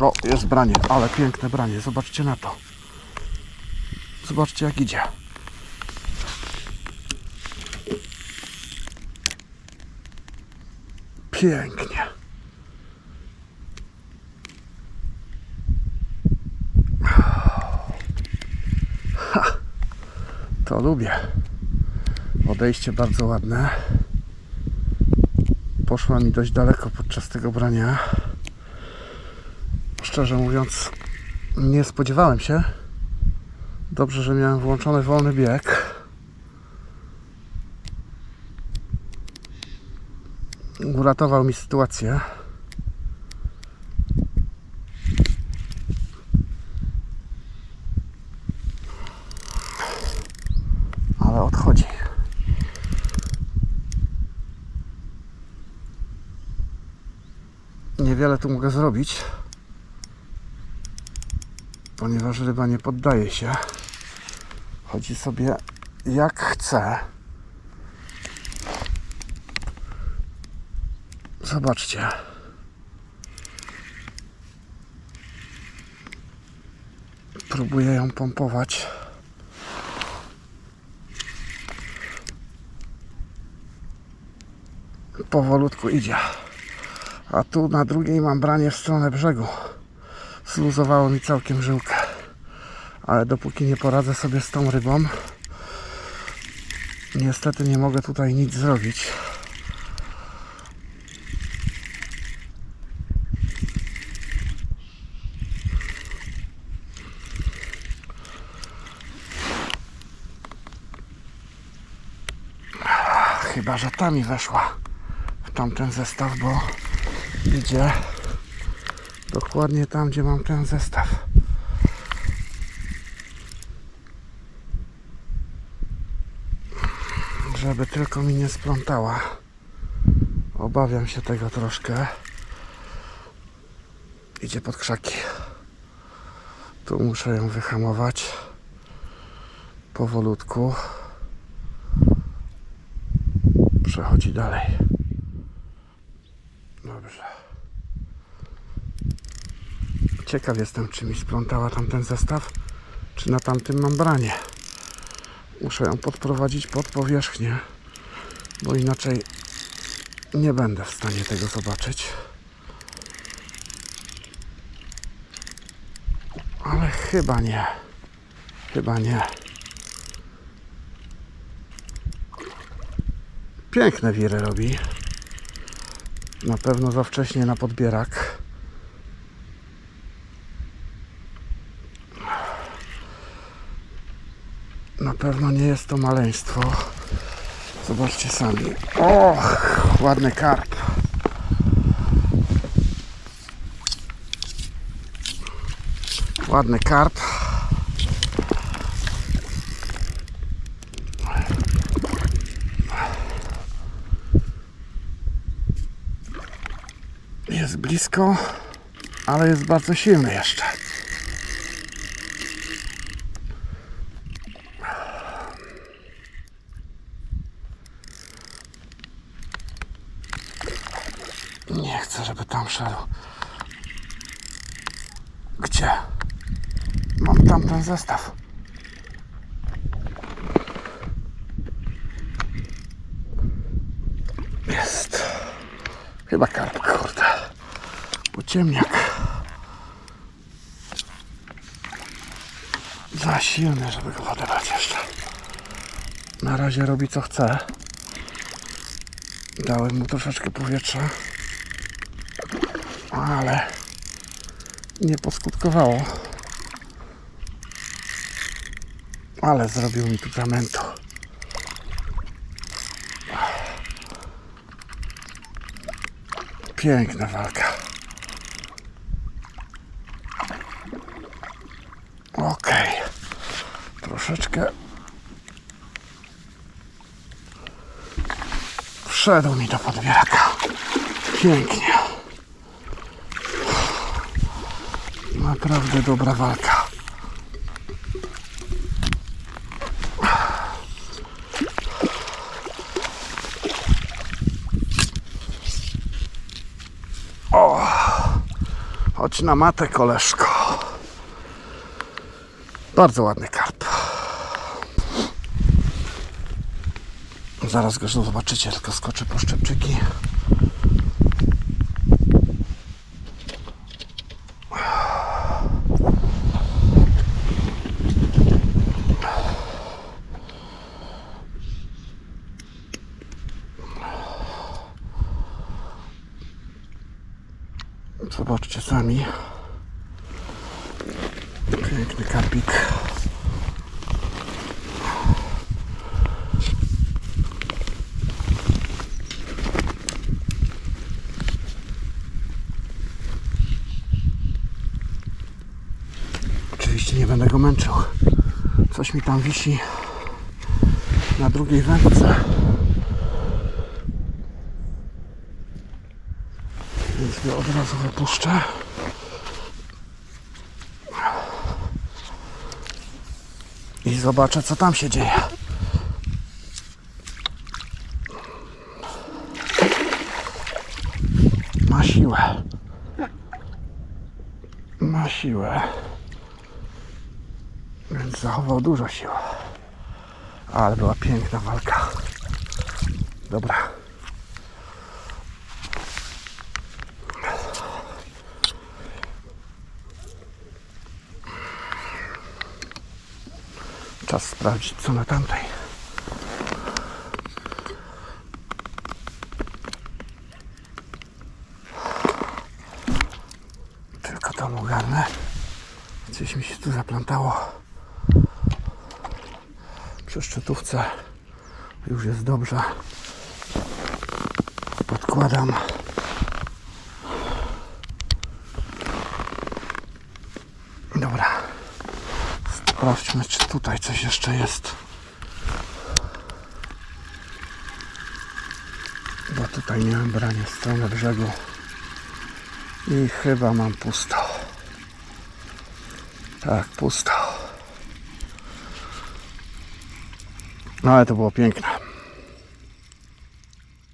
O, jest branie, ale piękne branie. Zobaczcie na to. Zobaczcie jak idzie. Pięknie. Ha, to lubię. Odejście bardzo ładne. Poszła mi dość daleko podczas tego brania. Szczerze mówiąc, nie spodziewałem się. Dobrze, że miałem włączony wolny bieg. Uratował mi sytuację. Ale odchodzi. Niewiele tu mogę zrobić, ponieważ ryba nie poddaje się. Chodzi sobie jak chce. Zobaczcie. Próbuję ją pompować. Powolutku idzie. A tu na drugiej mam branie w stronę brzegu. Zluzowało mi całkiem żyłkę. Ale dopóki nie poradzę sobie z tą rybą, niestety nie mogę tutaj nic zrobić. Chyba, że ta mi weszła w tamten zestaw, bo idzie dokładnie tam, gdzie mam ten zestaw. Żeby tylko mi nie splątała. Obawiam się tego troszkę. Idzie pod krzaki. Tu muszę ją wyhamować. Powolutku. Przechodzi dalej. Dobrze. Ciekaw jestem, czy mi splątała tamten zestaw, czy na tamtym mam branie. Muszę ją podprowadzić pod powierzchnię, bo inaczej nie będę w stanie tego zobaczyć. Ale chyba nie. Chyba nie. Piękne wiry robi. Na pewno za wcześnie na podbierak. Pewno nie jest to maleństwo. Zobaczcie sami. Och, ładny karp. Ładny karp. Jest blisko, ale jest bardzo silny jeszcze. Nie chcę, żeby tam szedł. Gdzie? Mam tamten zestaw. Jest. Chyba karp, kurde. Bo ciemniak. Za silny, żeby go odebrać jeszcze. Na razie robi co chce. Dałem mu troszeczkę powietrza. Ale nie poskutkowało. Ale zrobił mi tu zamętu. Piękna walka. Okej. Troszeczkę wszedł mi do podbieraka. Pięknie. Naprawdę dobra walka. Chodź na matę, koleżko. Bardzo ładny karp. Zaraz go zobaczycie, tylko skoczę po szczepczyki. Zobaczcie sami. Piękny karpik. Oczywiście nie będę go męczył. Coś mi tam wisi na drugiej wędce. Więc go od razu wypuszczę. I zobaczę co tam się dzieje. Ma siłę. Ma siłę. Więc zachował dużo sił. Ale była piękna walka. Dobra. Czas sprawdzić co na tamtej. Tylko tam ogarnę. Coś mi się tu zaplątało. Przy szczytówce już jest dobrze. Podkładam. Dobra. Sprawdźmy, czy tutaj coś jeszcze jest. Bo tutaj miałem branie w stronę brzegu. I chyba mam pusto. Tak, pusto. No ale to było piękne.